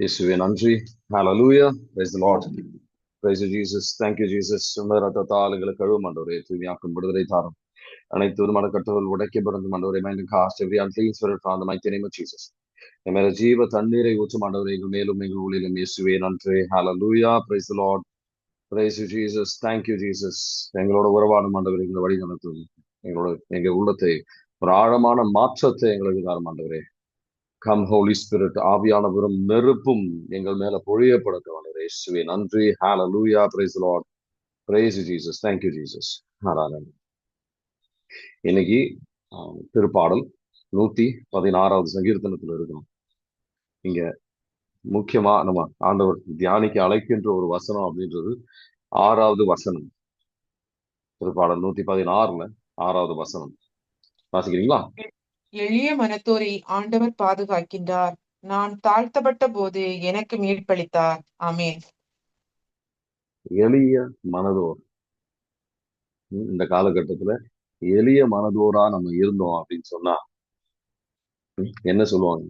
இயேசுவே நன்றி hallelujah praise the lord. Praise you jesus. Thank you jesus. உமது ரத்தத்தால் எங்களை கழுவும் ஆண்டவரே. தூய்மையாக்கும் விடுதலை தாரம். அனைத்து விதமான கட்டுகள் உடைக்கப்படும் ஆண்டவரே. Bind cast every unclean spirit from the mighty name of jesus மேல ஜீவ தண்ணீரை ஊற்றும் ஆண்டவரே. எங்கள் மேலும் எங்கள் ஊழிலும் இயேசுவே நன்றி. Hallelujah praise the lord. Praise you jesus. Thank you எங்களோட உறவாடும் ஆண்டவரே. எங்களை வழி நடத்துவது எங்களோட எங்கள் உள்ளத்தை ஒரு ஆழமான மாற்றத்தை எங்களுக்கு தாரும் ஆண்டவரே. கம் ஹோலி ஸ்பிரிட் ஆவியானவரும் நெருப்பும் எங்கள் மேல பொழியப்படட்டும் இயேசுவே நன்றி. Hallelujah praise lord. Praise Jesus thank you Jesus you இன்னைக்கு ஆஹ், திருப்பாடல் நூத்தி பதினாறாவது சங்கீர்த்தனத்துல இருக்கணும் இங்க முக்கியமா நம்ம ஆண்டவர் தியானிக்க அழைக்கின்ற ஒரு வசனம் அப்படின்றது ஆறாவது வசனம். திருப்பாடல் நூத்தி பதினாறுல ஆறாவது வசனம். வாசிக்கிறீங்களா? எளிய மனத்தோரை ஆண்டவர் பாதுகாக்கின்றார். நான் தாழ்த்தப்பட்ட போது எனக்கு மீட்பளித்தார். ஆமென். எளிய மனதோர். இந்த காலகட்டத்துல எளிய மனதோரா நம்ம இருந்தோம் அப்படின்னு சொன்னா என்ன சொல்லுவாங்க?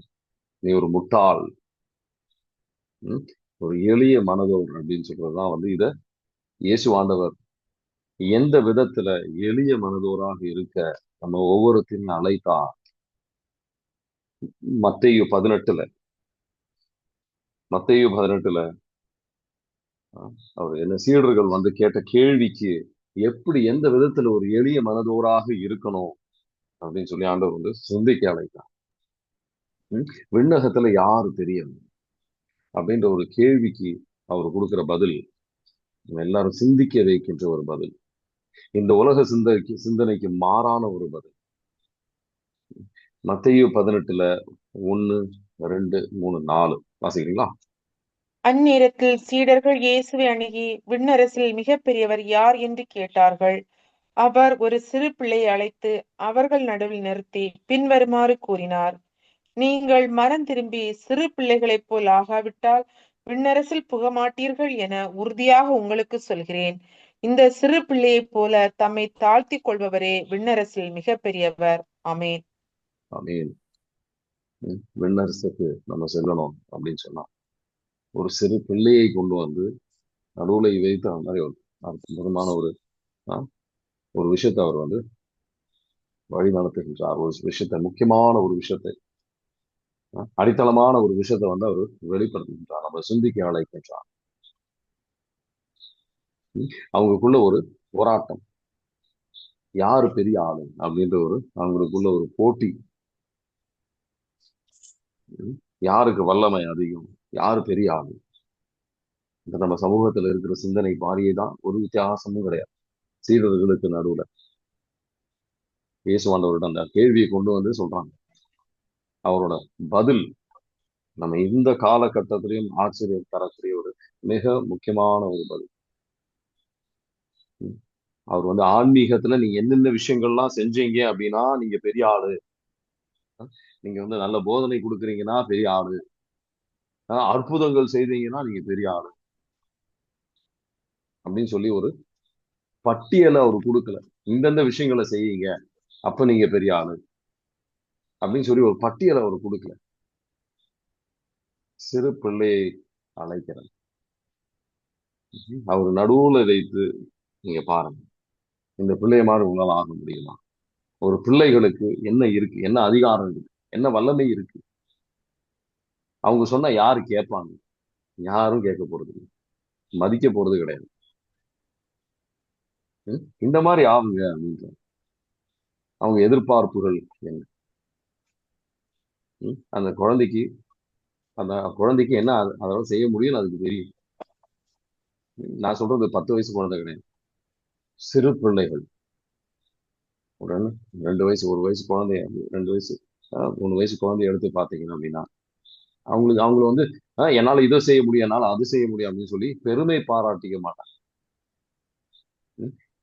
நீ ஒரு முட்டாள். ஒரு எளிய மனதோர் அப்படின்னு சொல்றதுதான் வந்து இத இயேசு ஆண்டவர் எந்த விதத்துல எளிய மனதோராக இருக்க நம்ம ஒவ்வொருத்தையும் அழைத்தா மத்தையு பதினெட்டுல. மத்தையு பதினெட்டுல அவர் என்ன சீடர்கள் வந்து கேட்ட கேள்விக்கு எப்படி எந்த விதத்துல ஒரு எளிய மனதோராக இருக்கணும் அப்படின்னு சொல்லி ஆண்டவர் வந்து சிந்திக்க அழைத்தார் விண்ணகத்துல யாரு தெரியும் அப்படின்ற ஒரு கேள்விக்கு அவர் கொடுக்கிற பதில் எல்லாரும் சிந்திக்க வைக்கின்ற ஒரு பதில். இந்த உலக சிந்தனைக்கு சிந்தனைக்கு மாறான ஒரு பதில். மத்தையு பதினெட்டுல ஒன்னு ரெண்டு மூணு நாலு. வாசிக்கிறீங்களா? அந்நேரத்தில் சீடர்கள் இயேசுவை அணுகி விண்ணரசில் மிகப்பெரியவர் யார் என்று கேட்டார்கள். அவர் ஒரு சிறு பிள்ளையை அழைத்து அவர்கள் நடுவில் நிறுத்தி பின்வருமாறு கூறினார். நீங்கள் மரம் திரும்பி சிறு பிள்ளைகளைப் போல் ஆகாவிட்டால் விண்ணரசில் புகமாட்டீர்கள் என உறுதியாக உங்களுக்கு சொல்கிறேன். இந்த சிறு பிள்ளையைப் போல தம்மை தாழ்த்திக் கொள்பவரே விண்ணரசில் மிகப்பெரியவர் அமேன் ஆமீன் விண்ணரசுக்கு நம்ம செல்லணும் அப்படின்னு சொன்னா ஒரு சிறு பிள்ளையை கொண்டு வந்து நடுவுல வைத்து அந்த மாதிரி ஒரு அற்புதமான ஒரு ஒரு விஷயத்தை அவர் வந்து வழி நடத்துகின்றார் ஒரு விஷயத்தை முக்கியமான ஒரு விஷயத்தை அடித்தளமான ஒரு விஷயத்தை வந்து அவர் வெளிப்படுத்துகின்றார். நம்ம சிந்திக்க அழைக்கின்றார். அவங்களுக்குள்ள ஒரு போராட்டம். யாரு பெரிய ஆளு அப்படின்ற ஒரு அவங்களுக்குள்ள ஒரு போட்டி யாருக்கு வல்லமை அதிகம்? யாரு பெரிய ஆளு? இந்த நம்ம சமூகத்துல இருக்கிற சிந்தனை மாறியே தான் ஒரு வித்தியாசமும் கிடையாது. சீடர்களுக்கு நடுவுல. இயேசுவாண்டவர்கிட்ட அந்த கேள்வியை கொண்டு வந்து சொல்றாங்க. அவரோட பதில் நம்ம இந்த காலகட்டத்திலையும் ஆச்சரியம் தரக்கூடிய ஒரு மிக முக்கியமான ஒரு பதில். அவர் வந்து ஆன்மீகத்துல நீங்க என்னென்ன விஷயங்கள்லாம் செஞ்சீங்க அப்படின்னா நீங்க பெரிய ஆளு. நீங்க வந்து நல்ல போதனை கொடுக்குறீங்கன்னா பெரிய ஆளு. அற்புதங்கள் செய்தீங்கன்னா நீங்க பெரிய ஆளு. அப்படின்னு சொல்லி ஒரு பட்டியலை அவர் கொடுக்கல. இந்தந்த விஷயங்களை செய்யுங்க அப்ப நீங்க பெரிய ஆளு. அப்படின்னு சொல்லி ஒரு பட்டியலை அவர் கொடுக்கல. சிறு பிள்ளையை அழைக்கிறார் அவர் நடுவுல வைத்து நீங்க பாருங்க. இந்த பிள்ளைய மாதிரி உங்களால ஆக முடியுமா? ஒரு பிள்ளைகளுக்கு என்ன இருக்கு என்ன அதிகாரம் இருக்கு என்ன வல்லமை இருக்கு? அவங்க சொன்னா யாரு கேட்பாங்க? யாரும் கேட்க போறது இல்லை. மதிக்க போறது கிடையாது. இந்த மாதிரி ஆகுங்க அப்படின்ற. அவங்க எதிர்பார்ப்புகள் என்ன? அந்த குழந்தைக்கு அந்த குழந்தைக்கு என்ன அதெல்லாம் செய்ய முடியும்னு அதுக்கு தெரியும். நான் சொல்றது பத்து வயசு குழந்தை கிடையாது. சிறு பிள்ளைகள். உடனே ரெண்டு வயசு ஒரு வயசு குழந்தைய ரெண்டு வயசு மூணு வயசு குழந்தைய எடுத்து பார்த்தீங்க அப்படின்னா அவங்களுக்கு அவங்கள வந்து என்னால் என்னால இதை செய்ய முடியும் என்னால அது செய்ய முடியும் அப்படின்னு சொல்லி பெருமை பாராட்டிக்க மாட்டாங்க.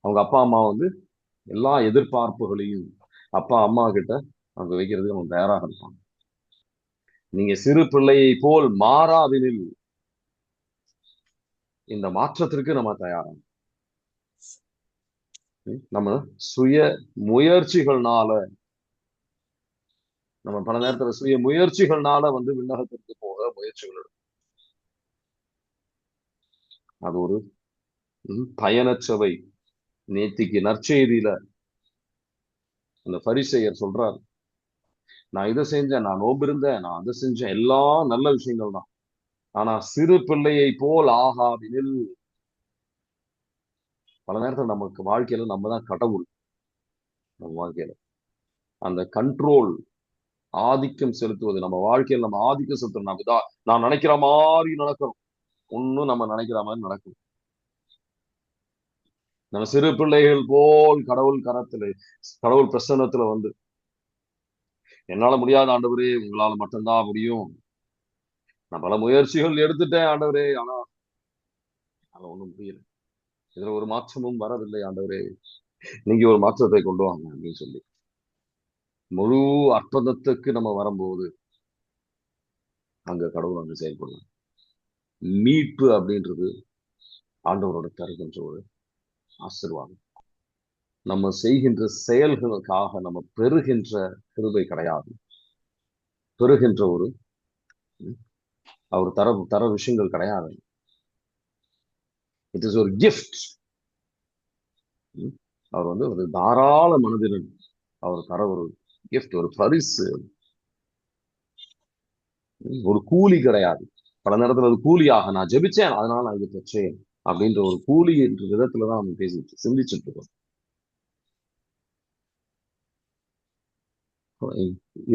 அவங்க அப்பா அம்மா வந்து எல்லா எதிர்பார்ப்புகளையும் அப்பா அம்மா கிட்ட அவங்க வைக்கிறதுக்கு அவங்க தயாராக இருப்பாங்க. நீங்க சிறு பிள்ளையை போல் மாறாதினில் இந்த மாற்றத்திற்கு நம்ம தயாராகும் நம்ம சுய முயற்சிகள்னால நம்ம பல நேரத்துல சுய முயற்சிகள்னால வந்து விண்ணகத்திற்கு போக முயற்சிகள் எடுக்கும் அது ஒரு ம், பயனற்றவை நேத்திக்கு நற்செய்தியில அந்த பரிசெயர் சொல்றார் நான் இதை செஞ்சேன் நான் நோம்பிருந்தேன் நான் அதை செஞ்சேன். எல்லாம் நல்ல விஷயங்கள் தான். ஆனா சிறு பிள்ளையை போல் ஆகாவினில் பல நேரத்துல நமக்கு வாழ்க்கையில நம்ம தான் கடவுள். நம்ம வாழ்க்கையில. அந்த கண்ட்ரோல் ஆதிக்கம் செலுத்துவது நம்ம வாழ்க்கையில நம்ம ஆதிக்கம் செலுத்தணும் நம்ம இதா நான் நினைக்கிற மாதிரி நடக்கணும். ஒண்ணும் நம்ம நினைக்கிற மாதிரி நடக்கும் நம்ம சிறு பிள்ளைகள் போல் கடவுள் கரத்துல கடவுள் பிரசன்னத்துல வந்து என்னால முடியாத ஆண்டவரே உங்களால மட்டும்தான் முடியும். நான் பல முயற்சிகள் எடுத்துட்டேன் ஆண்டவரே ஆனா ஆனா ஒண்ணும் முடியல. இதுல ஒரு மாற்றமும் வரவில்லை ஆண்டவரே. நீங்க ஒரு மாற்றத்தை கொண்டு வாங்க அப்படின்னு சொல்லி. முழு அற்புதத்துக்கு நம்ம வரும்போது அங்க கடவுள் அங்க செயல்படலாம் மீட்பு அப்படின்றது ஆண்டவரோட தருகின்ற ஒரு ஆசீர்வாதம். நம்ம செய்கின்ற செயல்களுக்காக நம்ம பெறுகின்ற கிருபை கிடையாது. பெறுகின்ற ஒரு அவர் தர தர விஷயங்கள் கிடையாது. இட் இஸ் ஒரு கிஃப்ட் அவர் வந்து ஒரு தாராள மனதினர் அவர் தர ஒரு கிஃப்ட் ஒரு பரிசு. ஒரு கூலி கிடையாது. பல நேரத்துல அது கூலியாக நான் ஜெபிச்சேன் அதனால நான் இது பெற்றேன் அப்படின்ற ஒரு கூலி என்ற விதத்துல தான் நம்ம பேசிட்டு சிந்திச்சுட்டு இருக்கோம்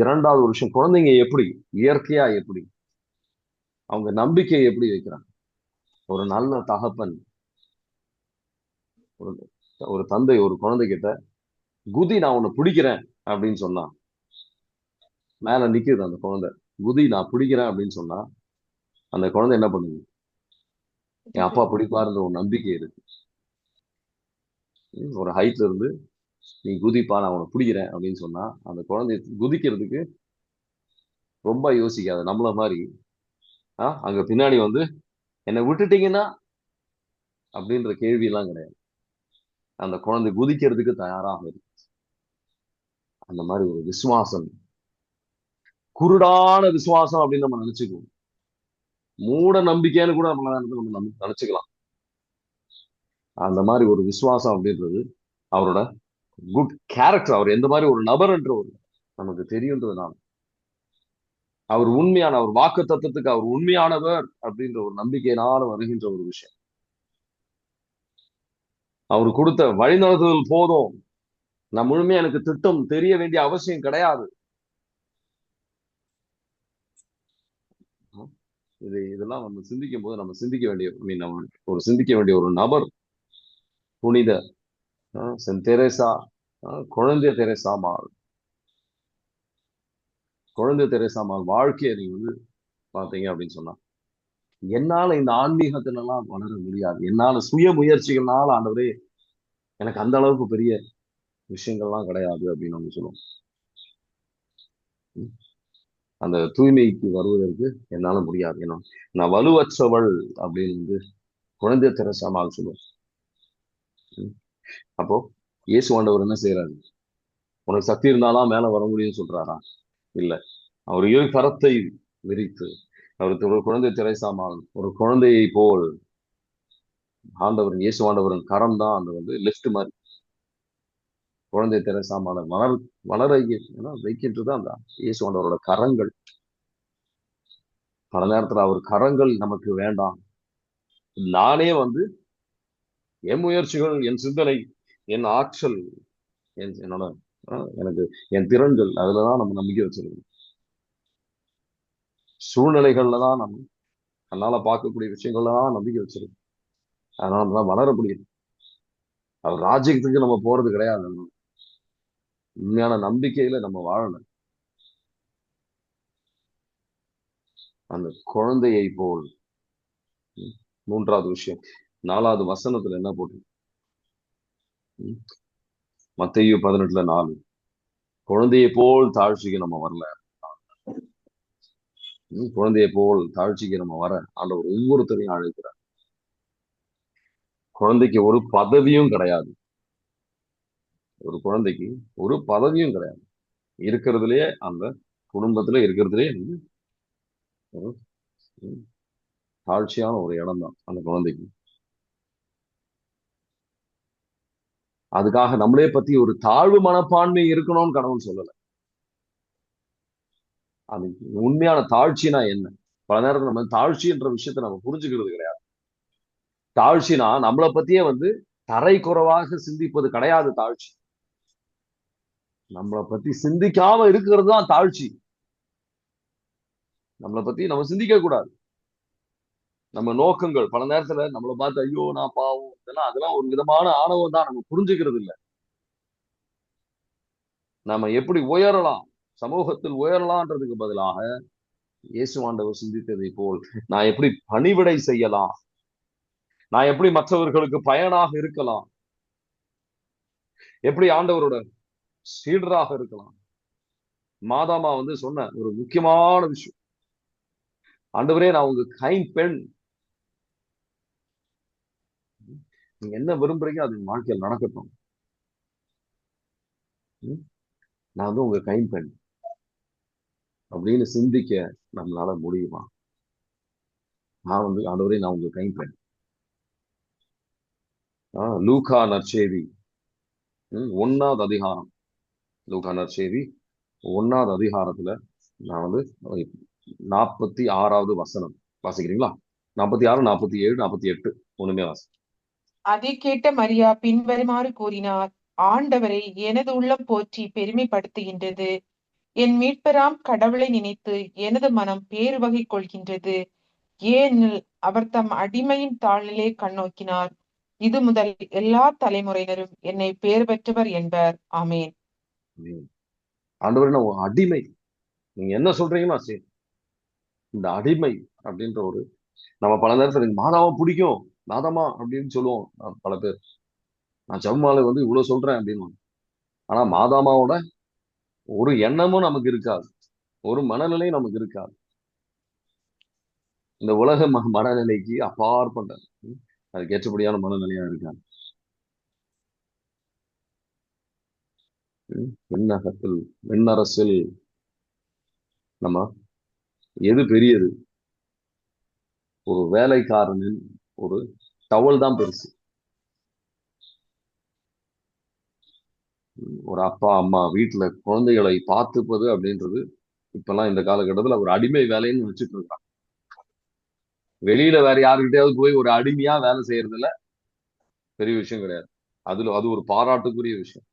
இரண்டாவது ஒரு விஷயம் குழந்தைங்க எப்படி இயற்கையா எப்படி அவங்க நம்பிக்கையை எப்படி வைக்கிறாங்க? ஒரு நல்ல தகப்பன் ஒரு ஒரு தந்தை ஒரு குழந்தைகிட்ட குதி நான் உன்னை பிடிக்கிறேன் அப்படின்னு சொன்னா மேல நிக்குது அந்த குழந்தை. குதி நான் பிடிக்கிறேன் அப்படின்னு சொன்னா அந்த குழந்தை என்ன பண்ணுது? என் அப்பா பிடிப்பாருன்ற ஒரு நம்பிக்கை இருக்கு. ஒரு ஹைட்ல இருந்து நீ குதிப்பா நான் உனக்கு பிடிக்கிறேன் அப்படின்னு சொன்னா அந்த குழந்தை குதிக்கிறதுக்கு ரொம்ப யோசிக்காது நம்மள மாதிரி ஆஹ் அங்க பின்னாடி வந்து என்னை விட்டுட்டீங்கன்னா? அப்படின்ற கேள்வி எல்லாம் கிடையாது. அந்த குழந்தை குதிக்கிறதுக்கு தயாராக இருக்கு. அந்த மாதிரி ஒரு விசுவாசம். குருடான விசுவாசம் அப்படின்னு நம்ம நினைச்சுக்குவோம். மூட நம்பிக்கைன்னு கூட நம்ம நம்ம நம்பி- நினைச்சுக்கலாம். அந்த மாதிரி ஒரு விசுவாசம் அப்படின்றது அவரோட குட் கேரக்டர் அவர் எந்த மாதிரி ஒரு நபர்ன்ற ஒரு நமக்கு தெரியுன்றதுனால. அவர் உண்மையான அவர் வாக்கு தத்துவத்துக்கு அவர் உண்மையானவர் அப்படின்ற ஒரு நம்பிக்கையினால வருகின்ற ஒரு விஷயம். அவர் கொடுத்த வழிநடத்துதல் போதும். நான் முழுமையா எனக்கு திட்டம் தெரிய வேண்டிய அவசியம் கிடையாது. இது இதெல்லாம் நம்ம சிந்திக்கும் போது நம்ம சிந்திக்க வேண்டிய மீன் நம்ம ஒரு சிந்திக்க வேண்டிய ஒரு நபர் புனித சென் தெரேசா குழந்தை தெரேசா மாள் குழந்தை தெரேசா மாள் வாழ்க்கையை நீங்க வந்து பாத்தீங்க அப்படின்னு சொன்னா என்னால இந்த ஆன்மீகத்திலலாம் வளர முடியாது. என்னால சுய முயற்சிகள்னால ஆண்டவரே எனக்கு அந்த அளவுக்கு பெரிய விஷயங்கள்லாம் கிடையாது அப்படின்னு நம்ம சொல்லுவோம். அந்த தூய்மைக்கு வருவதற்கு என்னால முடியாது. ஏன்னா நான் வலுவற்றவள் அப்படின்னு வந்து குழந்தை திரசமாக சொல்லுவோம். அப்போ இயேசு ஆண்டவர் என்ன செய்யறாரு உனக்கு சக்தி இருந்தாலும் மேல வர முடியும்னு சொல்றாரா? இல்ல. அவர் இரு கரத்தை விரித்து அவர் ஒரு குழந்தை திரைசாமால் ஒரு குழந்தையை போல். ஆண்டவரின் இயேசு ஆண்டவரின் கரம் தான் அந்த வந்து லிஃப்ட் மாதிரி. குழந்தை திரைசாமால வளர் வளர ஏன்னா வைக்கின்றது அந்த இயேசு ஆண்டவரோட கரங்கள். பல நேரத்துல அவர் கரங்கள் நமக்கு வேண்டாம். நானே வந்து என் முயற்சிகள் என் சிந்தனை என் ஆற்றல் என் என்னோட எனக்கு என் திறன்கள் அதுலதான் நம்ம நம்பிக்கை வச்சிருக்கணும் சூழ்நிலைகள்ல தான் நம்ம கண்ணால பார்க்கக்கூடிய விஷயங்கள்ல தான் நம்பிக்கை வச்சிருக்கோம். அதனால நம்ம தான் வளர முடியுது. அது ராஜ்யத்துக்கு நம்ம போறது கிடையாது. உண்மையான நம்பிக்கையில நம்ம வாழணும். அந்த குழந்தையை போல். மூன்றாவது விஷயம். நாலாவது வசனத்துல என்ன போட்டு மத்தேயு பதினெட்டுல நாலு. குழந்தையை போல் தாழ்ச்சிக்கு நம்ம வரல. குழந்தையை போல் தாழ்ச்சிக்கு நம்ம வர ஆண்டவர் ஒவ்வொருத்தரையும் அழைக்கிறார். குழந்தைக்கு ஒரு பதவியும் கிடையாது. ஒரு குழந்தைக்கு ஒரு பதவியும் கிடையாது. இருக்கிறதுலயே அந்த குடும்பத்துல இருக்கிறதுலயே வந்து தாழ்ச்சியான ஒரு இடம் தான் அந்த குழந்தைக்கு. அதுக்காக நம்மளே பத்தி ஒரு தாழ்வு மனப்பான்மை இருக்கணும்னு கடவுள் சொல்லலை. அது உண்மையான தாழ்ச்சினா என்ன? பல நேரத்துல நம்ம தாழ்ச்சின்ற விஷயத்த நம்ம புரிஞ்சுக்கிறது கிடையாது. தாழ்ச்சினா நம்மளை பத்தியே வந்து தரை குறைவாக சிந்திப்பது கிடையாது தாழ்ச்சி. நம்மளை பத்தி சிந்திக்காம இருக்கிறது தான் தாழ்ச்சி. நம்மளை பத்தி நம்ம சிந்திக்க கூடாது. நம்ம நோக்கங்கள் பல நேரத்துல நம்மளை பார்த்து ஐயோ நான் பாவம் இதெல்லாம் அதெல்லாம் ஒரு விதமான ஆணவம் தான் நம்ம புரிஞ்சுக்கிறது இல்லை நம்ம எப்படி உயரலாம்? சமூகத்தில் உயரலான்றதுக்கு பதிலாக இயேசு ஆண்டவர் சிந்தித்ததை போல் நான் எப்படி பணிவிடை செய்யலாம்? நான் எப்படி மற்றவர்களுக்கு பயனாக இருக்கலாம்? எப்படி ஆண்டவரோட சீடராக இருக்கலாம்? மாதாமா வந்து சொன்ன ஒரு முக்கியமான விஷயம். ஆண்டவரே நான் உங்க கைம்பெண் நீங்க என்ன விரும்புறீங்க அது என் வாழ்க்கையில் நடக்கட்டும். நான் வந்து உங்க கைம்பெண் அப்படின்னு சிந்திக்க நம்மளால முடியுமா? நான் வந்து ஆண்டவரே நான் உங்களுக்கு கைப்பேன் லூகா நற்சேவி ஒன்னாவது ஒண்ணாவது அதிகாரம். லூகா நற்சேவி ஒண்ணாவது அதிகாரத்துல நான் வந்து நாற்பத்தி ஆறாவது வசனம். வாசிக்கிறீங்களா? நாற்பத்தி ஆறு நாற்பத்தி ஏழு நாற்பத்தி எட்டு. ஒண்ணுமே வாசி. அதை கேட்ட மரியா பின்வருமாறு கூறினார் ஆண்டவரை எனது உள்ளம் போற்றி பெருமைப்படுத்துகின்றது. என் மீட்பராம் கடவுளை நினைத்து எனது மனம் பேருவகை கொள்கின்றது. ஏனெனில் அவர் தம் அடிமையின் தாழ்நிலையை கண்ணோக்கினார் இது முதல் எல்லா தலைமுறையினரும் என்னை பேர் பெற்றவர் என்பர். ஆமேன். ஆண்டவர் அடிமை. நீங்க என்ன சொல்றீங்களோ சரி. இந்த அடிமை அப்படின்ற ஒரு நம்ம பல நேரத்துல மாதாவை பிடிக்கும். மாதாமா அப்படின்னு சொல்லுவோம் பல பேர். நான் ஜம்மால வந்து இவ்வளவு சொல்றேன் அப்படின்னு. ஆனா மாதாமாவோட ஒரு எண்ணமும் நமக்கு இருக்காது. ஒரு மனநிலையும் நமக்கு இருக்காது. இந்த உலக ம மனநிலைக்கு அப்பாற்பட்ட அதுக்கு ஏற்றபடியான மனநிலையா இருக்காது விண்ணகத்தில் விண்ணரசில் நம்ம எது பெரியது? ஒரு வேலைக்காரனின் ஒரு டவல் தான் பெருசு. ஒரு அப்பா அம்மா வீட்டுல குழந்தைகளை பார்த்துப்பது அப்படின்றது இப்பெல்லாம் இந்த காலகட்டத்துல ஒரு அடிமை வேலைன்னு வச்சுட்டு இருக்காங்க. வெளியில வேற யாருக்கிட்டையாவது போய் ஒரு அடிமையா வேலை செய்யறதுல பெரிய விஷயம் கிடையாது. அதுல அது ஒரு பாராட்டுக்குரிய விஷயம்.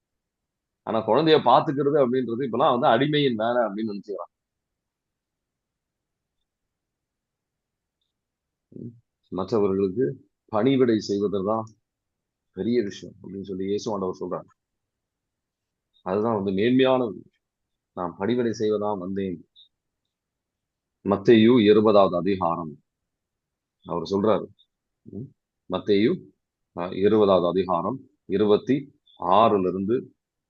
ஆனா குழந்தைய பாத்துக்கிறது அப்படின்றது இப்பெல்லாம் வந்து அடிமையின் வேலை அப்படின்னு நினைச்சுக்கிறான் மற்றவர்களுக்கு பணிவிடை செய்வதுதான் பெரிய விஷயம் அப்படின்னு சொல்லி இயேசு ஆண்டவர் சொல்றாங்க அதுதான் வந்து நேர்மையான விஷயம். படிவடை பணிவிடை செய்வதான் வந்தேன். மத்தையு இருபதாவது அதிகாரம். அவர் சொல்றாரு. மத்தையு இருபதாவது அதிகாரம் இருபத்தி ஆறுல இருந்து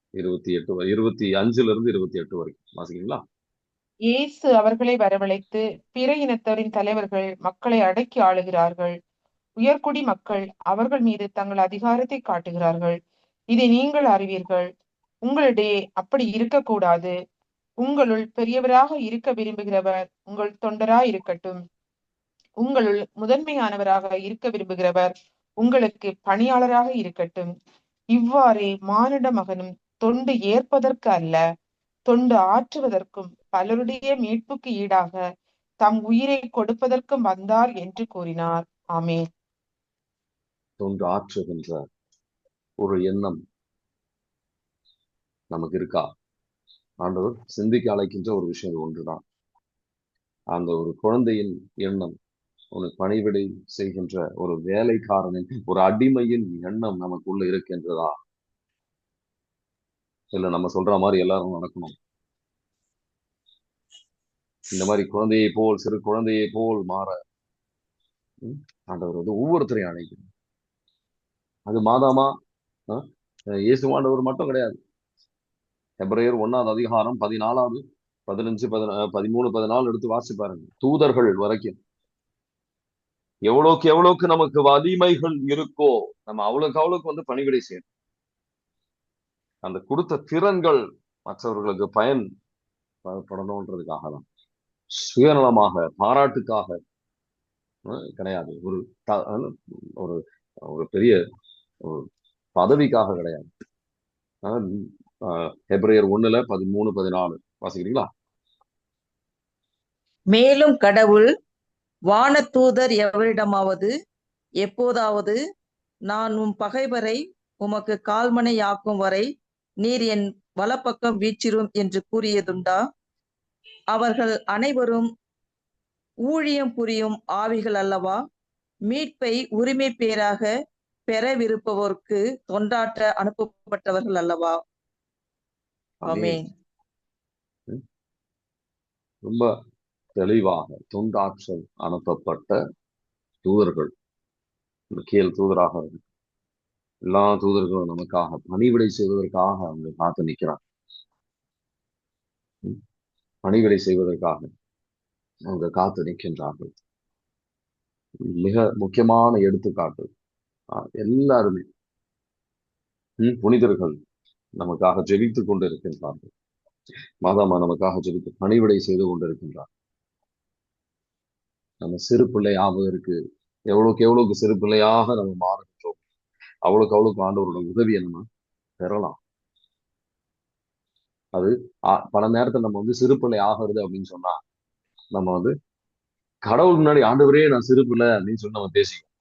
இருபத்தி எட்டு வரை இருபத்தி அஞ்சுல இருந்து இருபத்தி எட்டு வரைக்கும் வாசிக்கிறீங்களா? இயேசு அவர்களை வரவழைத்து பிற இனத்தவரின் தலைவர்கள் மக்களை அடக்கி ஆளுகிறார்கள். உயர்குடி மக்கள் அவர்கள் மீது தங்கள் அதிகாரத்தை காட்டுகிறார்கள். இதை நீங்கள் அறிவீர்கள். உங்களிடையே அப்படி இருக்கக்கூடாது. உங்களுள் பெரியவராக இருக்க விரும்புகிறவர் உங்கள் தொண்டராய் இருக்கட்டும் உங்களுள் முதன்மையானவராக இருக்க விரும்புகிறவர் உங்களுக்கு பணியாளராக இருக்கட்டும். இவ்வாறே மானிட மகனும் தொண்டு ஏற்பதற்கு அல்ல தொண்டு ஆற்றுவதற்கும் பலருடைய மீட்புக்கு ஈடாக தம் உயிரை கொடுப்பதற்கும் வந்தார் என்று கூறினார். ஆமே தொண்டு ஆற்றுகின்ற ஒரு எண்ணம் நமக்கு இருக்கா? ஆண்டவர் சிந்திக்க அழைக்கின்ற ஒரு விஷயம் ஒன்றுதான். அந்த ஒரு குழந்தையின் எண்ணம் ஒரு பணிவிடை செய்கின்ற ஒரு வேலைக்காரனின் ஒரு அடிமையின் எண்ணம் நமக்குள்ள இருக்கின்றதா? இல்ல நம்ம சொல்ற மாதிரி எல்லாரும் நடக்கணும். இந்த மாதிரி குழந்தையை போல் சிறு குழந்தையை போல் மாற ஆண்டவர் வந்து ஒவ்வொருத்தரையும் அழைக்கணும் அது மாதாமா? அஹ், இயேசு ஆண்டவர் மட்டும் கிடையாது. எப்ரையர் ஒன்னாவது அதிகாரம் பதினாலாவது பதினஞ்சு பதினா பதிமூணு பதினாலு எடுத்து வாசி பாருங்க. தூதர்கள் வரைக்கும். எவ்வளவுக்கு எவ்வளவுக்கு நமக்கு வலிமைகள் இருக்கோ நம்ம அவ்வளோக்கு அவ்வளோக்கு வந்து பணிவிடை செய்யணும். அந்த கொடுத்த திறன்கள் மற்றவர்களுக்கு பயன் படணுன்றதுக்காக தான் சுயநலமாக பாராட்டுக்காக அஹ், கிடையாது. ஒரு த- ஒரு ஒரு பெரிய ஒரு பதவிக்காக கிடையாது. ஆஹ் ஹெப்ரேயர் ஒண்ணுல பதிமூணு பதினாலு. வாசிக்கிறீங்களா? மேலும் கடவுள் வானத்தூதர் எவரிடமாவது எப்போதாவது நான் உம் பகைவரை உமக்கு கால்மனையாக்கும் வரை நீர் என் வலப்பக்கம் வீச்சிரும் என்று கூறியதுண்டா? அவர்கள் அனைவரும் ஊழியம் புரியும் ஆவிகள் அல்லவா? மீட்பை உரிமை பேராக பெறவிருப்பவர்க்கு தொண்டாற்ற அனுப்பப்பட்டவர்கள் அல்லவா? ரொம்ப தெளிவாக தொண்டாற்றல் அனுப்பப்பட்ட தூதர்கள். கீழ் தூதராக. எல்லா தூதர்களும் நமக்காக பணிவிடை செய்வதற்காக அவங்க காத்து நிற்கிறாங்க. பணிவிடை செய்வதற்காக அவங்க காத்து நிற்கின்றார்கள். மிக முக்கியமான எடுத்துக்காட்டு. எல்லாருமே. புனிதர்கள். நமக்காக ஜெபித்துக் கொண்டிருக்கின்றார்கள். மாதாமா நமக்காக ஜெபித்து பணிவிடை செய்து கொண்டிருக்கின்றார். நம்ம சிறு பிள்ளை இருக்கு. எவ்வளவுக்கு எவ்வளவுக்கு சிறு பிள்ளையாக நம்ம மாறுகின்றோம். அவ்வளவுக்கு அவ்வளவுக்கு ஆண்டவரோட உதவியை நம்ம பெறலாம். அது பல நேரத்தில் நம்ம வந்து சிறு பிள்ளை ஆகிறது அப்படின்னு சொன்னா நம்ம வந்து கடவுள் முன்னாடி ஆண்டவரே நான் சிறு பிள்ளை அப்படின்னு சொல்லி நம்ம பேசிக்கணும்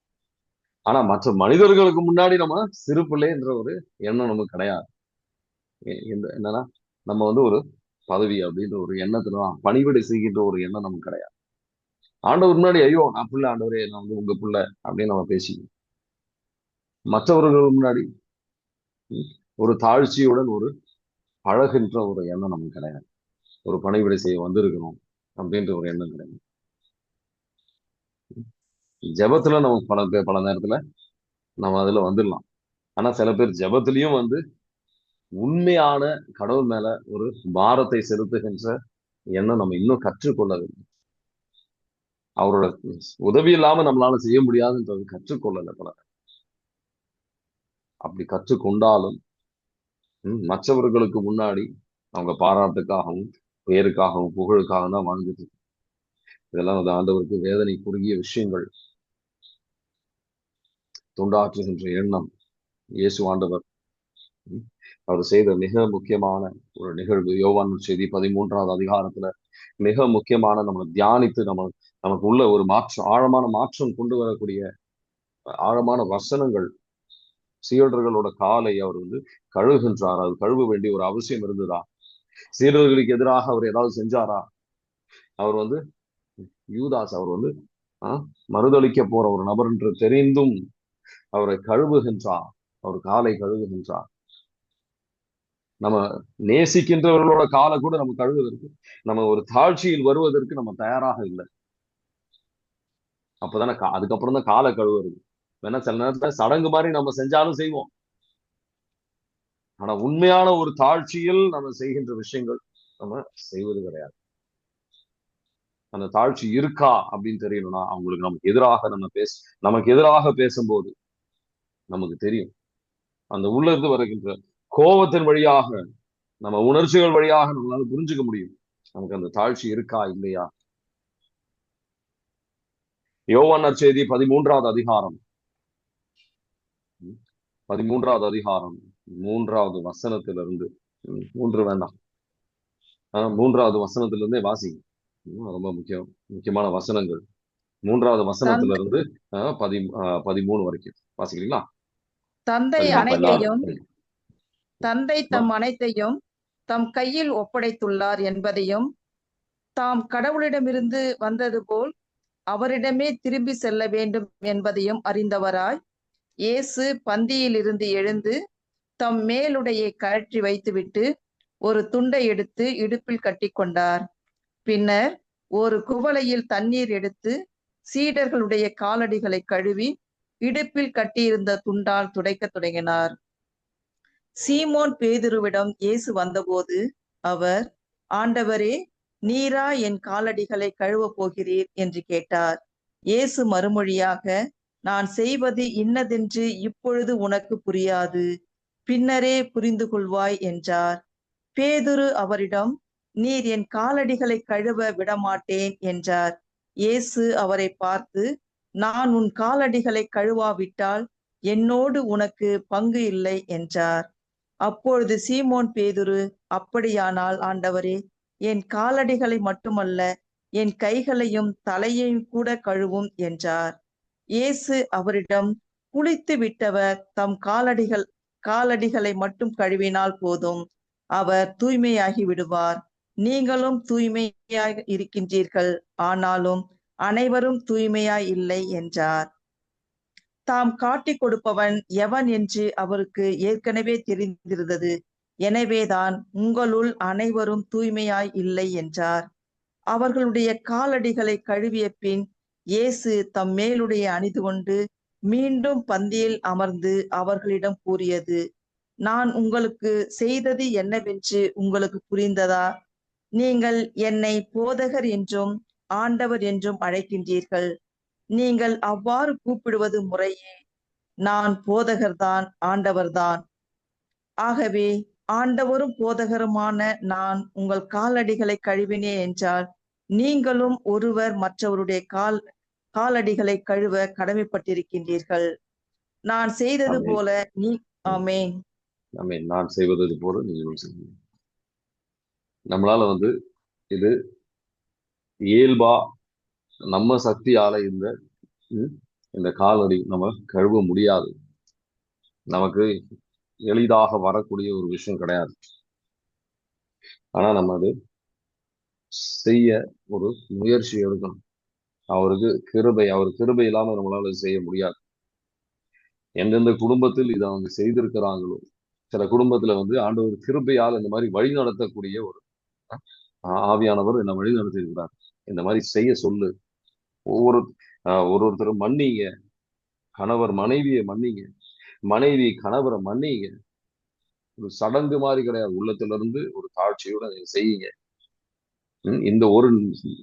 ஆனா மற்ற மனிதர்களுக்கு முன்னாடி நம்ம சிறு பிள்ளைன்ற ஒரு எண்ணம் நமக்கு கிடையாது. இந்த என்னன்னா நம்ம வந்து ஒரு பதவி அப்படின்ற ஒரு எண்ணத்துல தான் பணிவிடை செய்கின்ற ஒரு எண்ணம் நமக்கு கிடையாது. ஆண்டவர் முன்னாடி ஐயோ நான் பிள்ளை ஆண்டவரே நான் வந்து உங்க பிள்ளை அப்படின்னு நம்ம பேசிக்கணும். மற்றவர்கள் முன்னாடி ஒரு தாழ்ச்சியுடன் ஒரு பழகின்ற ஒரு எண்ணம் நமக்கு கிடையாது. ஒரு பணிவிடை செய்ய வந்திருக்கணும் அப்படின்ற ஒரு எண்ணம் கிடையாது. ஜெபத்துல நமக்கு பல பல நேரத்துல நம்ம அதுல வந்துடலாம். ஆனா சில பேர் ஜபத்திலையும் வந்து உண்மையான கடவுள் மேல ஒரு பாரத்தை செலுத்துகின்ற எண்ணம் நம்ம இன்னும் கற்றுக்கொள்ள வேண்டும். அவரோட உதவி இல்லாம நம்மளால செய்ய முடியாதுன்றது கற்றுக்கொள்ளல பல. அப்படி கற்றுக்கொண்டாலும் மற்றவர்களுக்கு முன்னாடி அவங்க பாராட்டுக்காகவும் பெயருக்காகவும் புகழுக்காகவும் தான் வாழ்ந்துட்டு இதெல்லாம் அந்த ஆண்டவருக்கு வேதனை குறுகிய விஷயங்கள். தொண்டாற்றுகின்ற எண்ணம். இயேசு ஆண்டவர் அவர் செய்த மிக முக்கியமான ஒரு நிகழ்வு யோவான் செய்தி பதிமூன்றாவது அதிகாரத்துல மிக முக்கியமான நம்மளை தியானித்து நம்ம நமக்கு உள்ள ஒரு மாற்றம் ஆழமான மாற்றம் கொண்டு வரக்கூடிய ஆழமான வசனங்கள். சீடர்களோட காலை அவர் வந்து கழுகுகின்றார் அது கழுவ வேண்டிய ஒரு அவசியம் இருந்ததா? சீடர்களுக்கு எதிராக அவர் ஏதாவது செஞ்சாரா? அவர் வந்து யூதாஸ் அவர் வந்து ஆஹ், மறுதளிக்க போற ஒரு நபர் என்று தெரிந்தும் அவரை கழுவுகின்றார் அவர் காலை கழுவுகின்றார். நம்ம நேசிக்கின்றவர்களோட காலை கூட நம்ம கழுவுவதற்கு நம்ம ஒரு தாழ்ச்சியில் வருவதற்கு நம்ம தயாராக இல்லை. அப்பதானே கா- அதுக்கப்புறம் தான் காலை கழுவுறது. வேணா சில நேரத்துல சடங்கு மாதிரி நம்ம செஞ்சாலும் செய்வோம். ஆனா உண்மையான ஒரு தாழ்ச்சியில் நம்ம செய்கின்ற விஷயங்கள் நம்ம செய்வது கிடையாது. அந்த தாழ்ச்சி இருக்கா அப்படின்னு தெரியணும்னா அவங்களுக்கு நமக்கு எதிராக நம்ம பேச நமக்கு எதிராக பேசும்போது நமக்கு தெரியும். அந்த உள்ளிருந்து வருகின்ற கோபத்தின் வழியாக நம்ம உணர்ச்சிகள் வழியாக நம்மளால புரிஞ்சுக்க முடியும். நமக்கு அந்த தாழ்ச்சி இருக்கா இல்லையா? யோவான் செய்தி பதிமூன்றாவது அதிகாரம். பதிமூன்றாவது அதிகாரம். மூன்றாவது வசனத்திலிருந்து. மூன்று வேண்டாம். ஆஹ், மூன்றாவது வசனத்திலிருந்தே வாசிங்க. ரொம்ப முக்கியம் முக்கியமான வசனங்கள். மூன்றாவது வசனத்திலிருந்து ஆஹ், பதி பதிமூணு வரைக்கும். வாசிக்கிறீங்களா? தந்தை அனைத்தையும். தந்தை தம் அனைத்தையும் தம் கையில் ஒப்படைத்துள்ளார் என்பதையும் தாம் கடவுளிடமிருந்து வந்தது போல் அவரிடமே திரும்பி செல்ல வேண்டும் என்பதையும் அறிந்தவராய் இயேசு பந்தியிலிருந்து எழுந்து தம் மேலுடையை கழற்றி வைத்துவிட்டு ஒரு துண்டை எடுத்து இடுப்பில் கட்டிக்கொண்டார். பின்னர் ஒரு குவளையில் தண்ணீர் எடுத்து சீடர்களுடைய காலடிகளை கழுவி இடுப்பில் கட்டியிருந்த துண்டால் துடைக்கத் தொடங்கினார். சீமோன் பேதுருவிடம் இயேசு வந்தபோது அவர் ஆண்டவரே நீரா என் காலடிகளை கழுவப் போகிறீர்? என்று கேட்டார். இயேசு மறுமொழியாக நான் செய்வது இன்னதென்று இப்பொழுது உனக்கு புரியாது. பின்னரே புரிந்து கொள்வாய் என்றார். பேதுரு அவரிடம் நீர் என் காலடிகளை கழுவ விடமாட்டேன் என்றார். இயேசு அவரை பார்த்து நான் உன் காலடிகளை கழுவாவிட்டால் என்னோடு உனக்கு பங்கு இல்லை என்றார். அப்பொழுது சீமோன் பேதுரு அப்படியானால் ஆண்டவரே என் காலடிகளை மட்டுமல்ல என் கைகளையும் தலையையும் கூட கழுவும் என்றார். இயேசு அவரிடம் குளித்து விட்டவர் தம் காலடிகள் காலடிகளை மட்டும் கழுவினால் போதும். அவர் தூய்மையாகி விடுவார். நீங்களும் தூய்மையாக இருக்கின்றீர்கள். ஆனாலும் அனைவரும் தூய்மையாய் இல்லை என்றார். தாம் காட்டிக் கொடுப்பவன் எவன் என்று அவருக்கு ஏற்கனவே தெரிந்திருந்தது. எனவேதான் உங்களுள் அனைவரும் தூய்மையாய் இல்லை என்றார். அவர்களுடைய காலடிகளை கழுவிய பின் இயேசு தம் மேலுடைய அணிந்து கொண்டு மீண்டும் பந்தியில் அமர்ந்து அவர்களிடம் கூறியது நான் உங்களுக்கு செய்தது என்னவென்று உங்களுக்கு புரிந்ததா? நீங்கள் என்னை போதகர் என்றும் ஆண்டவர் என்றும் அழைக்கின்றீர்கள். நீங்கள் அவ்வாறு கூப்பிடுவது முறையே. நான் போதகர்தான் ஆண்டவர்தான். ஆகவே ஆண்டவரும் போதகருமான நான் உங்கள் காலடிகளை கழுவினேன் என்றால் நீங்களும் ஒருவர் மற்றவருடைய கால் காலடிகளை கழுவ கடமைப்பட்டிருக்கின்றீர்கள். நான் செய்தது. போல நீ ஆமென். ஆமென். நான் செய்வது போல நீங்களும் நம்மளால வந்து இது இயல்பா நம்ம சக்தியால இந்த இந்த காலடி நம்ம கழுவ முடியாது. நமக்கு எளிதாக வரக்கூடிய ஒரு விஷயம் கிடையாது. ஆனா நம்ம அது செய்ய ஒரு முயற்சி எடுக்கணும். அவருக்கு கிருபை அவர் கிருபை இல்லாம நம்மளால செய்ய முடியாது. எந்தெந்த குடும்பத்தில் இதை அவங்க செய்திருக்கிறாங்களோ சில குடும்பத்துல வந்து ஆண்டவர் கிருபையால் இந்த மாதிரி வழி நடத்தக்கூடிய ஒரு ஆவியானவர் என்ன வழி நடத்தி இருக்கிறார் இந்த மாதிரி செய்ய சொல்லு. ஒவ்வொரு ஆஹ் ஒரு ஒருத்தரும் மன்னிங்க. கணவர் மனைவியை மன்னிங்க. மனைவி கணவரை மன்னிங்க. ஒரு சடங்கு மாதிரி கிடையாது. உள்ளத்துல இருந்து ஒரு தாழ்ச்சியோட நீங்க செய்யுங்க. இந்த ஒரு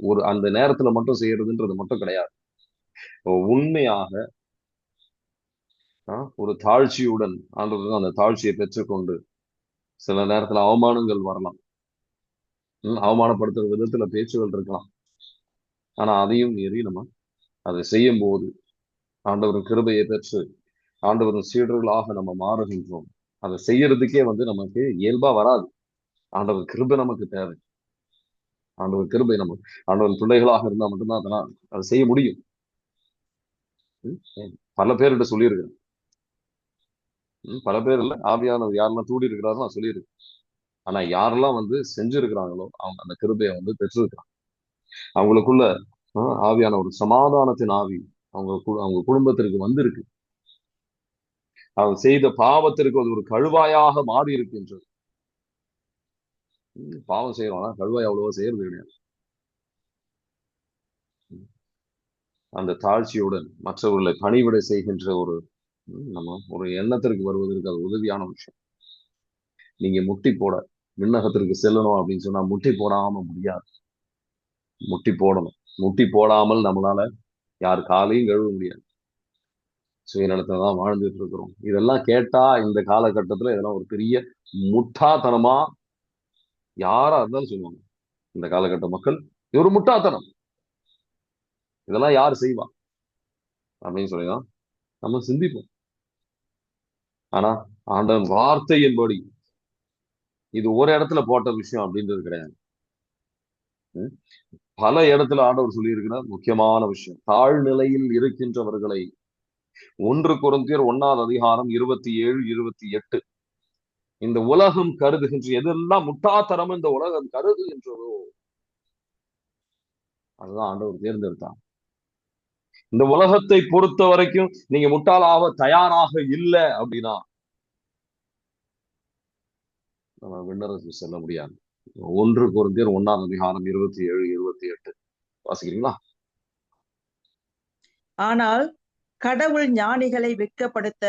ஒரு அந்த நேரத்துல மட்டும் செய்யறதுன்றது மட்டும் கிடையாது. உண்மையாக ஒரு தாழ்ச்சியுடன் ஆண்டவருக்கு அந்த தாழ்ச்சியை பெற்றுக்கொண்டு சில நேரத்துல அவமானங்கள் வரலாம். அவமானப்படுத்துற விதத்துல பேச்சுகள் இருக்கலாம். ஆனா அதையும் மீறி நம்ம அதை செய்யும் போது ஆண்டவரின் கிருபையை பெற்று ஆண்டவரின் சீடர்களாக நம்ம மாறுகின்றோம். அதை செய்யறதுக்கே வந்து நமக்கு இயல்பா வராது. ஆண்டவர் கிருபை நமக்கு தேவை. ஆண்டவர் கிருபை நம்ம ஆண்டவர் பிள்ளைகளாக இருந்தா மட்டும்தான் அதெல்லாம் அதை செய்ய முடியும். பல பேர்கிட்ட சொல்லியிருக்கிறேன். பல பேர் இல்ல ஆவியானவர் யாரெல்லாம் தூடி இருக்கிறாரோ நான் சொல்லியிருக்கேன் ஆனா யாரெல்லாம் வந்து செஞ்சிருக்கிறாங்களோ அவங்க அந்த கிருபையை வந்து பெற்றிருக்கிறாங்க. அவங்களுக்குள்ள ஆவியான ஒரு சமாதானத்தின் ஆவி அவங்க கு- அவங்க குடும்பத்திற்கு வந்திருக்கு. அவங்க செய்த பாவத்திற்கு அது ஒரு கழுவாயாக மாறி இருக்கின்றது பாவம் செய்யறோம்னா கழுவாய் அவ்வளவா செய்யறது கிடையாது. அந்த தாழ்ச்சியுடன் மற்றவர்களை பணிவிடை செய்கின்ற ஒரு நம்ம ஒரு எண்ணத்திற்கு வருவதற்கு அது உதவியான விஷயம். நீங்க முட்டி போட விண்ணகத்திற்கு செல்லணும் அப்படின்னு சொன்னா முட்டி போடாம முடியாது. முட்டி போடணும். முட்டி போடாமல் நம்மளால யார் காலையும் கழுவ முடியாது. சுயநலத்தை தான் வாழ்ந்துட்டு இருக்கிறோம். இதெல்லாம் கேட்டா இந்த காலகட்டத்துல இதெல்லாம் ஒரு பெரிய முட்டாத்தனமா யாரா இருந்தாலும் சொல்லுவாங்க. இந்த காலகட்ட மக்கள் இது ஒரு முட்டாத்தனம். இதெல்லாம் யார் செய்வா? அப்படின்னு சொல்லிதான் நம்ம சிந்திப்போம். ஆனா ஆண்டவன் வார்த்தையின்படி இது ஒரு இடத்துல போட்ட விஷயம் அப்படின்றது கிடையாது. பல இடத்துல ஆண்டவர் சொல்லியிருக்கிற முக்கியமான விஷயம். தாழ்நிலையில் இருக்கின்றவர்களை ஒன்று குறந்தியர் ஒன்னாவது அதிகாரம் இருபத்தி ஏழு இருபத்தி எட்டு இந்த உலகம் கருதுகின்ற எதெல்லாம் முட்டாத்தரம் இந்த உலகம் கருதுகின்றதோ அதுதான் ஆண்டவர் தேர்ந்தெடுத்தார். இந்த உலகத்தை பொறுத்த வரைக்கும் நீங்க முட்டாளாக தயாராக இல்லை அப்படின்னா நம்ம விண்ணரசு செல்ல முடியாது. ஒன்று குறந்தியர் ஒன்னாம் அதிகாரம் இருபத்தி ஏழு இருபத்தி எட்டு. வாசிக்கிறீங்களா? ஆனால் கடவுள் ஞானிகளை வெட்கப்படுத்த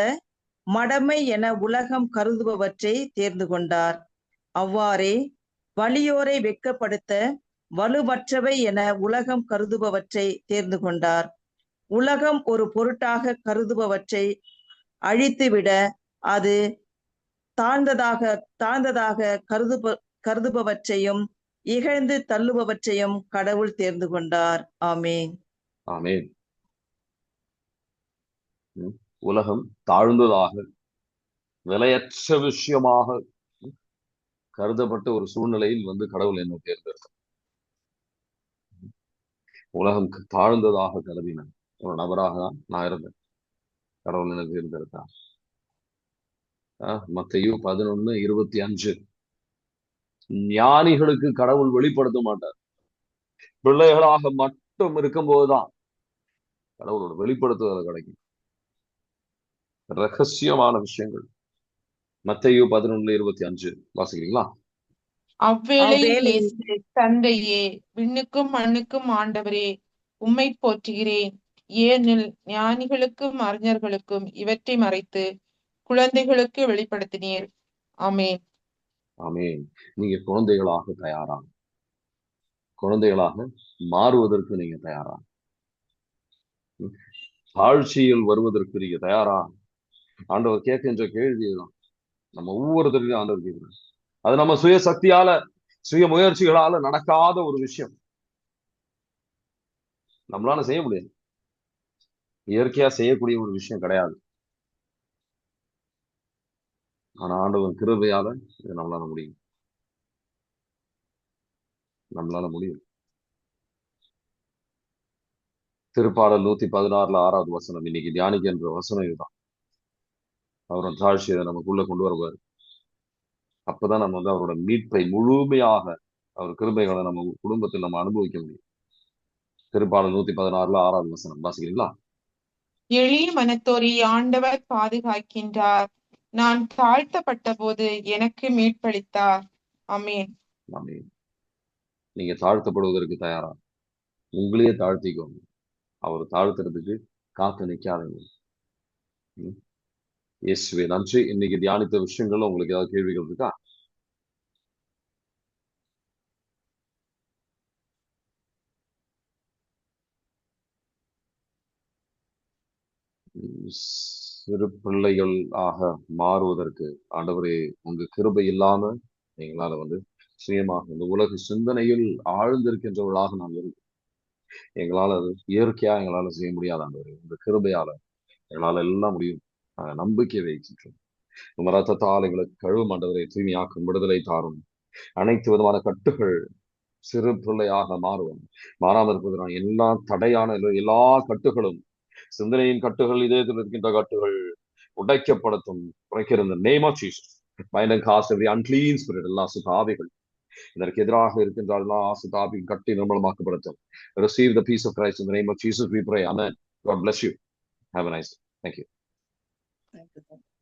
மடமை என உலகம் கருதுபவற்றை தேர்ந்து கொண்டார். அவ்வாறே வலியோரை வெட்கப்படுத்த வலுவற்றவை என உலகம் கருதுபவற்றை தேர்ந்து கொண்டார். உலகம் ஒரு பொருட்டாக கருதுபவற்றை அழித்துவிட அது தாழ்ந்ததாக தாழ்ந்ததாக கருதுப கருதுபவற்றையும் இகழ்ந்து தள்ளுபவற்றையும் கடவுள் தேர்ந்து கொண்டார். ஆமேன். ஆமேன். உலகம் தாழ்ந்ததாக விலையற்ற விஷயமாக கருதப்பட்ட ஒரு சூழ்நிலையில் வந்து கடவுள் என்னை தேர்ந்தெடுத்தார். உலகம் தாழ்ந்ததாக கருதின ஒரு நபராக தான் நான் இருந்தேன். கடவுள் என்னை தேர்ந்தெடுத்தார். மத்தையும் பதினொன்னு இருபத்தி அஞ்சு. ஞானிகளுக்கு கடவுள் வெளிப்படுத்த மாட்டார். பிள்ளைகளாக மட்டும் இருக்கும்போதுதான் கடவுளோட வெளிப்படுத்துதல் கிடைக்கும். ரகசியமான விஷயங்கள். மத்தையோ பதினொன்னு இருபத்தி அஞ்சு வாசிக்கிறீங்களா? இயேசு தந்தையே விண்ணுக்கும் மண்ணுக்கும் ஆண்டவரே உம்மை போற்றுகிறேன். ஏனில் ஞானிகளுக்கும் அறிஞர்களுக்கும் இவற்றை மறைத்து குழந்தைகளுக்கு வெளிப்படுத்தினீர். ஆமென். ஆமென். நீங்க குழந்தைகளாக தயாரா குழந்தைகளாக மாறுவதற்கு நீங்க தயாரா தாழ்ச்சியில் வருவதற்கு நீங்க தயாரா ஆண்டவர் கேட்கின்ற கேள்விதான் நம்ம ஒவ்வொருத்தருக்கும் ஆண்டவர் கேட்கிறோம் அது நம்ம சுய சக்தியால சுய முயற்சிகளால நடக்காத ஒரு விஷயம். நம்மளால செய்ய முடியாது. இயற்கையா செய்யக்கூடிய ஒரு விஷயம் கிடையாது. ஆனா ஆண்டவன் கிருபையால இது நம்மளால முடியும். நம்மளால முடியும். திருப்பாடல் நூத்தி பதினாறுல ஆறாவது வசனம். இன்னைக்கு தியானிக்கின்ற வசனம் இதுதான். அவரோட தாழ்ச்சியை நமக்குள்ள கொண்டு வருவார். அப்பதான் நம்ம வந்து அவரோட மீட்பை முழுமையாக அவர் கிருபைகளை நம்ம குடும்பத்தில் நம்ம அனுபவிக்க முடியும். திருப்பாடல் நூத்தி பதினாறுல ஆறாவது வசனம் வாசிக்கிறீங்களா? எளிய மனத்தோரி ஆண்டவர் பாதுகாக்கின்றார். நான் தாழ்த்தப்பட்ட போது எனக்கு மீட்பளித்தார். அமேன் நீங்க தாழ்த்தப்படுவதற்கு தயாரா? உங்களையே தாழ்த்திக்கோங்க. அவர் தாழ்த்துறதுக்கு காத்து நிக்காதீங்க. இயேசுவே நன்றி. இன்னைக்கு தியானித்த விஷயங்கள்ல உங்களுக்கு ஏதாவது கேள்விகள் இருக்கா? ம், சிறு பிள்ளைகள் ஆக மாறுவதற்கு ஆண்டவரே உங்க கிருபை இல்லாம எங்களால வந்து சுயமாக இந்த உலக சிந்தனையில் ஆழ்ந்திருக்கின்றவர்களாக நாங்கள் இருக்கோம் எங்களால அது இயற்கையா எங்களால செய்ய முடியாத ஆண்டவரே. உங்க கிருபையால எங்களால எல்லாம் முடியும். நம்பிக்கை வைக்கின்றோம். உங்க ரத்தத்தால் எங்களுக்கு கழுவு ஆண்டவரை தூய்மையாக்கும் விடுதலை தாரும். அனைத்து விதமான கட்டுகள் சிறு பிள்ளையாக மாறுவோம். மாறாமல் இருப்பதனால் எல்லா தடையான எல்லா கட்டுகளும் சிந்தனையின் கட்டுகள் இதயத்தில் இருக்கின்ற கட்டுகள் உடைக்கப்படட்டும். குறைக்கிற name of Jesus bind and cast every unclean spirit எல்லா சுதாவிகள் இதற்கு எதிராக இருக்கின்ற எல்லா சுதாபி கட்டி நிர்மலமாக்கப்படுத்தும் receive the peace of Christ இந்த name of Jesus we pray amen God bless you. Have a nice day. Thank you. Thank you.